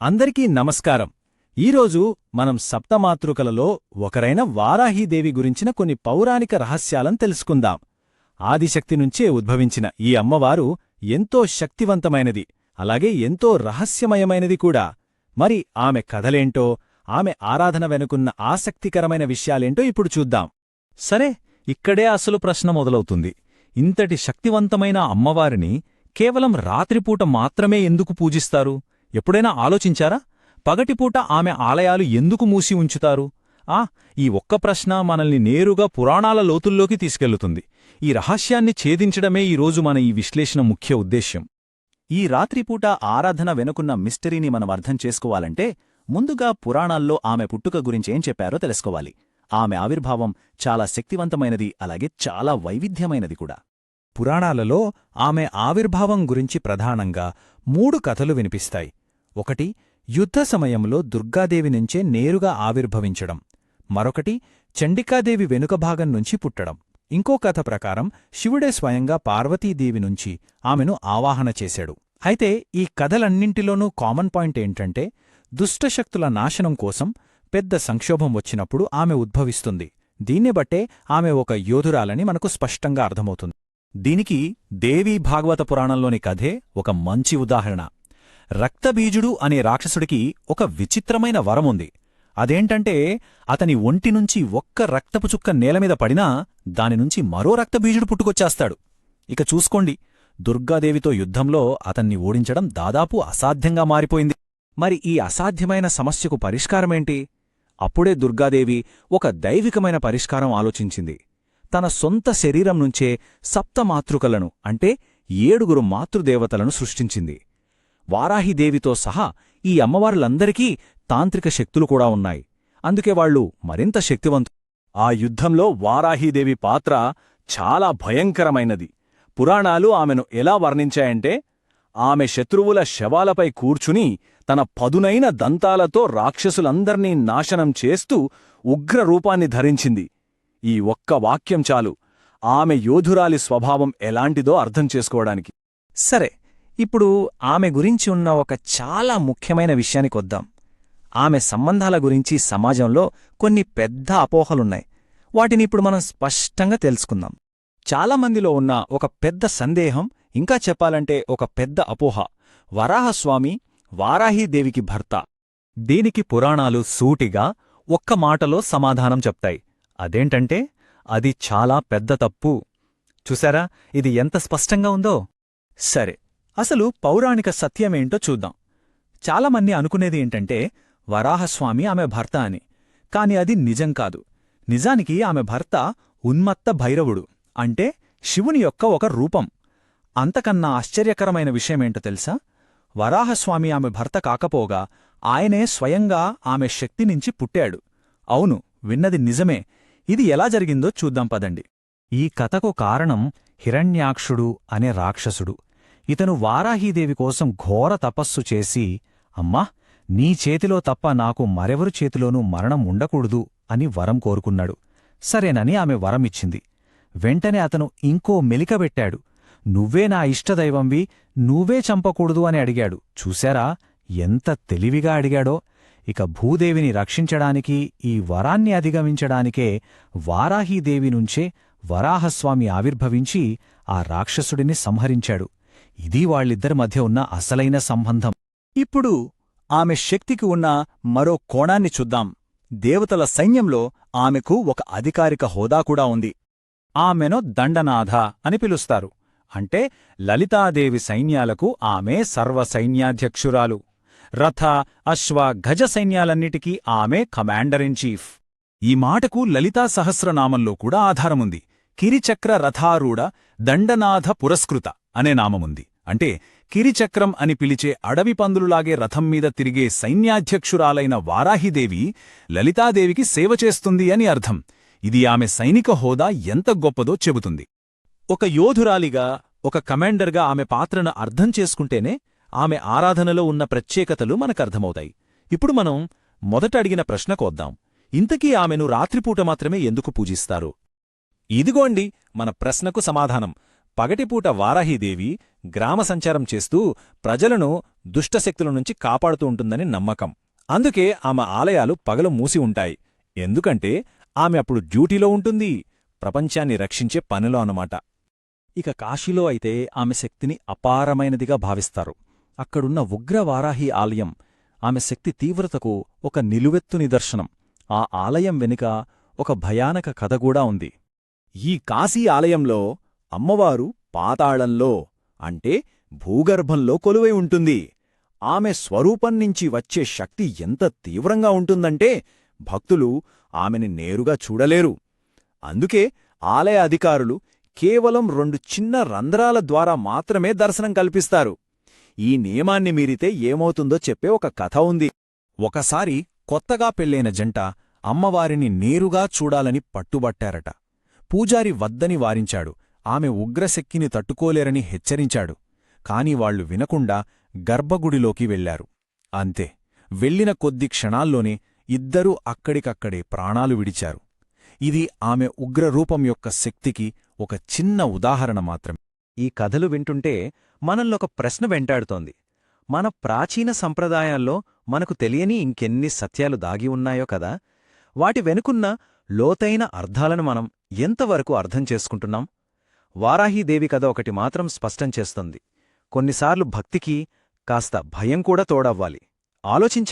అందరికీ నమస్కారం. ఈరోజు మనం సప్తమాతృకలలో ఒకరైన వారాహీదేవి గురించిన కొన్ని పౌరాణిక రహస్యాలను తెలుసుకుందాం. ఆదిశక్తి నుంచే ఉద్భవించిన ఈ అమ్మవారు ఎంతో శక్తివంతమైనది అలాగే ఎంతో రహస్యమయమైనది కూడా. మరి ఆమె కథలేంటో ఆమె ఆరాధన వెనుకున్న ఆసక్తికరమైన విషయాలేంటో ఇప్పుడు చూద్దాం. సరే ఇక్కడే అసలు ప్రశ్న మొదలవుతుంది. ఇంతటి శక్తివంతమైన అమ్మవారిని కేవలం రాత్రిపూట మాత్రమే ఎందుకు పూజిస్తారు? ఎప్పుడైనా ఆలోచించారా? పగటిపూట ఆమె ఆలయాలు ఎందుకు మూసి ఉంచుతారు? ఆ ఈ ఒక్క ప్రశ్న మనల్ని నేరుగా పురాణాల లోతుల్లోకి తీసుకెళ్ళుతుంది. ఈ రహస్యాన్ని ఛేదించడమే ఈరోజు మన ఈ విశ్లేషణ ముఖ్య ఉద్దేశ్యం. ఈ రాత్రిపూట ఆరాధన వెనుకున్న మిస్టరీని మనం అర్థం చేసుకోవాలంటే ముందుగా పురాణాల్లో ఆమె పుట్టుక గురించేం చెప్పారో తెలుసుకోవాలి. ఆమె ఆవిర్భావం చాలా శక్తివంతమైనది అలాగే చాలా వైవిధ్యమైనది కూడా. పురాణాలలో ఆమె ఆవిర్భావం గురించి ప్రధానంగా మూడు కథలు వినిపిస్తాయి. ఒకటి యుద్ధ సమయంలో దుర్గాదేవి నుంచే నేరుగా ఆవిర్భవించడం. మరొకటి చండికాదేవి వెనుక భాగం నుంచి పుట్టడం. ఇంకో కథ ప్రకారం శివుడే స్వయంగా పార్వతీదేవి నుంచి ఆమెను ఆవాహన చేశాడు. అయితే ఈ కథలన్నింటిలోనూ కామన్ పాయింట్ ఏంటంటే దుష్టశక్తుల నాశనం కోసం పెద్ద సంక్షోభం వచ్చినప్పుడు ఆమె ఉద్భవిస్తుంది. దీన్ని బట్టే ఆమె ఒక యోధురాలని మనకు స్పష్టంగా అర్థమవుతుంది. దీనికి దేవీ భాగవత పురాణంలోని కథే ఒక మంచి ఉదాహరణ. రక్తబీజుడు అనే రాక్షసుడికి ఒక విచిత్రమైన వరముంది. అదేంటంటే అతని ఒంటి నుంచి ఒక్క రక్తపు చుక్క నేలమీద పడినా దానినుంచి మరో రక్తబీజుడు పుట్టుకొచ్చేస్తాడు. ఇక చూసుకోండి దుర్గాదేవితో యుద్ధంలో అతన్ని ఓడించడం దాదాపు అసాధ్యంగా మారిపోయింది. మరి ఈ అసాధ్యమైన సమస్యకు పరిష్కారమేంటి? అప్పుడే దుర్గాదేవి ఒక దైవికమైన పరిష్కారం ఆలోచించింది. తన సొంత శరీరం నుంచే సప్తమాతృకలను అంటే ఏడుగురు మాతృదేవతలను సృష్టించింది. వారాహిదేవితో సహా ఈ అమ్మవార్లందరికీ తాంత్రిక శక్తులు కూడా ఉన్నాయి. అందుకే వాళ్ళు మరింత శక్తివంతు ఆ యుద్ధంలో వారాహీదేవి పాత్ర చాలా భయంకరమైనది. పురాణాలు ఆమెను ఎలా వర్ణించాయంటే ఆమె శత్రువుల శవాలపై కూర్చుని తన పదునైన దంతాలతో రాక్షసులందర్నీ నాశనం చేస్తూ ఉగ్రరూపాన్ని ధరించింది. ఈ ఒక్క వాక్యం చాలు. ఆమె యోధురాలి స్వభావం ఎలాంటిదో అర్థం చేసుకోవడానికి. సరే ఇప్పుడు ఆమె గురించి ఉన్న ఒక చాలా ముఖ్యమైన విషయానికొద్దాం ఆమె సంబంధాల గురించి సమాజంలో కొన్ని పెద్ద అపోహలున్నాయి. వాటిని ఇప్పుడు మనం స్పష్టంగా తెలుసుకుందాం. చాలామందిలో ఉన్న ఒక పెద్ద సందేహం ఇంకా చెప్పాలంటే ఒక పెద్ద అపోహ వరాహస్వామి వారాహీదేవికి భర్త. దీనికి పురాణాలు సూటిగా ఒక్క మాటలో సమాధానం చెప్తాయి. అదేంటంటే అది చాలా పెద్ద తప్పు. చూసారా? ఇది ఎంత స్పష్టంగా ఉందో? సరే అసలు పౌరాణిక సత్యమేంటో చూద్దాం. చాలామంది అనుకునేది ఏంటంటే వరాహస్వామి ఆమె భర్త అని. కాని అది నిజం కాదు. నిజానికి ఆమె భర్త ఉన్మత్త భైరవుడు. అంటే శివుని యొక్క ఒక రూపం. అంతకన్నా ఆశ్చర్యకరమైన విషయమేంటో తెలుసా? వరాహస్వామి ఆమె భర్త కాకపోగా ఆయనే స్వయంగా ఆమె శక్తి నుంచి పుట్టాడు. అవును విన్నది నిజమే. ఇది ఎలా జరిగిందో చూద్దాం పదండి. ఈ కథకు కారణం హిరణ్యాక్షుడు అనే రాక్షసుడు. ఇతను వారాహీదేవి కోసం ఘోర తపస్సు చేసి అమ్మా నీ చేతిలో తప్ప నాకు మరెవరు చేతిలోనూ మరణం ఉండకూడదు అని వరం కోరుకున్నాడు. సరేనని ఆమె వరమిచ్చింది వెంటనే అతను ఇంకో మెలికబెట్టాడు నువ్వే నా ఇష్టదైవంవి నువ్వే చంపకూడదు అని అడిగాడు. చూశారా? ఎంత తెలివిగా అడిగాడో. ఇక భూదేవిని రక్షించడానికి ఈ వరాన్ని అధిగమించడానికే వారాహీదేవి నుంచే వరాహస్వామి ఆవిర్భవించి ఆ రాక్షసుడిని సంహరించాడు. ఇది వాళ్ళిద్దరి మధ్య ఉన్న అసలైన సంబంధం. ఇప్పుడు ఆమె శక్తికి ఉన్న మరో కోణాన్ని చూద్దాం. దేవతల సైన్యంలో ఆమెకు ఒక అధికారిక హోదా కూడా ఉంది. ఆమెను దండనాథ అని పిలుస్తారు. అంటే లలితాదేవి సైన్యాలకు ఆమె సర్వసైన్యాధ్యక్షురాలు. రథ అశ్వ గజ సైన్యాలన్నిటికీ ఆమె కమాండర్ ఇన్ చీఫ్. ఈ మాటకు లలితా సహస్రనామంలో కూడా ఆధారముంది. కిరిచక్ర రథారూఢ దండనాథ పురస్కృత. అనే నామముంది. అంటే కిరిచక్రం అని పిలిచే అడవి పందులులాగే రథం మీద తిరిగే సైన్యాధ్యక్షురాలైన వారాహిదేవి లలితాదేవికి సేవ చేస్తుంది అని అర్థం. ఇది ఆమె సైనిక హోదా ఎంత గొప్పదో చెబుతుంది. ఒక యోధురాలిగా ఒక కమాండర్గా ఆమె పాత్రను అర్థం చేసుకుంటేనే ఆమె ఆరాధనలో ఉన్న ప్రత్యేకతలు మనకర్థమవుతాయి. ఇప్పుడు మనం మొదట అడిగిన ప్రశ్నకోద్దాం ఇంతకీ ఆమెను రాత్రిపూట మాత్రమే ఎందుకు పూజిస్తారు? ఇదిగోండి మన ప్రశ్నకు సమాధానం. పగటిపూట వారాహీదేవి గ్రామ సంచారం చేస్తూ ప్రజలను దుష్టశక్తుల నుంచి కాపాడుతూ ఉంటుందని నమ్మకం. అందుకే ఆమె ఆలయాలు పగలు మూసి ఉంటాయి. ఎందుకంటే ఆమె అప్పుడు డ్యూటీలో ఉంటుంది ప్రపంచాన్ని రక్షించే పనిలో అన్నమాట. ఇక కాశీలో అయితే ఆమె శక్తిని అపారమైనదిగా భావిస్తారు. అక్కడున్న ఉగ్రవారాహి ఆలయం ఆమె శక్తి తీవ్రతకు ఒక నిలువెత్తు నిదర్శనం. ఆ ఆలయం వెనుక ఒక భయానక కథ కూడా ఉంది. ఈ కాశీ ఆలయంలో అమ్మవారు పాతాళంలో అంటే భూగర్భంలో కొలువై ఉంటుంది. ఆమె స్వరూపం నుంచి వచ్చే శక్తి ఎంత తీవ్రంగా ఉంటుందంటే భక్తులు ఆమెని నేరుగా చూడలేరు. అందుకే ఆలయ అధికారులు కేవలం రెండు చిన్న రంధ్రాల ద్వారా మాత్రమే దర్శనం కల్పిస్తారు. ఈ నియమాన్ని మీరితే ఏమవుతుందో చెప్పే ఒక కథ ఉంది. ఒకసారి కొత్తగా పెళ్ళైన జంట అమ్మవారిని నేరుగా చూడాలని పట్టుబట్టారట. పూజారి వద్దని వారించాడు. ఆమె ఉగ్రశక్తిని తట్టుకోలేరని హెచ్చరించాడు. కాని వాళ్ళు వినకుండా గర్భగుడిలోకి వెళ్ళారు అంతే వెళ్ళిన కొద్ది క్షణాల్లోనే ఇద్దరూ అక్కడికక్కడే ప్రాణాలు విడిచారు. ఇది ఆమె ఉగ్రరూపం యొక్క శక్తికి ఒక చిన్న ఉదాహరణ మాత్రమే. ఈ కథలు వింటుంటే మనల్లొక ప్రశ్న వెంటాడుతోంది. మన ప్రాచీన సంప్రదాయాల్లో మనకు తెలియని ఇంకెన్ని సత్యాలు దాగి ఉన్నాయో కదా? వాటి వెనుకున్న లోతైన అర్థాలను మనం ఎంతవరకు అర్థం చేసుకుంటున్నాం? వారాహీదేవి కథ ఒకటి మాత్రం స్పష్టం చేస్తుంది. కొన్నిసార్లు భక్తికి కాస్త భయం కూడా తోడవ్వాలి. ఆలోచించ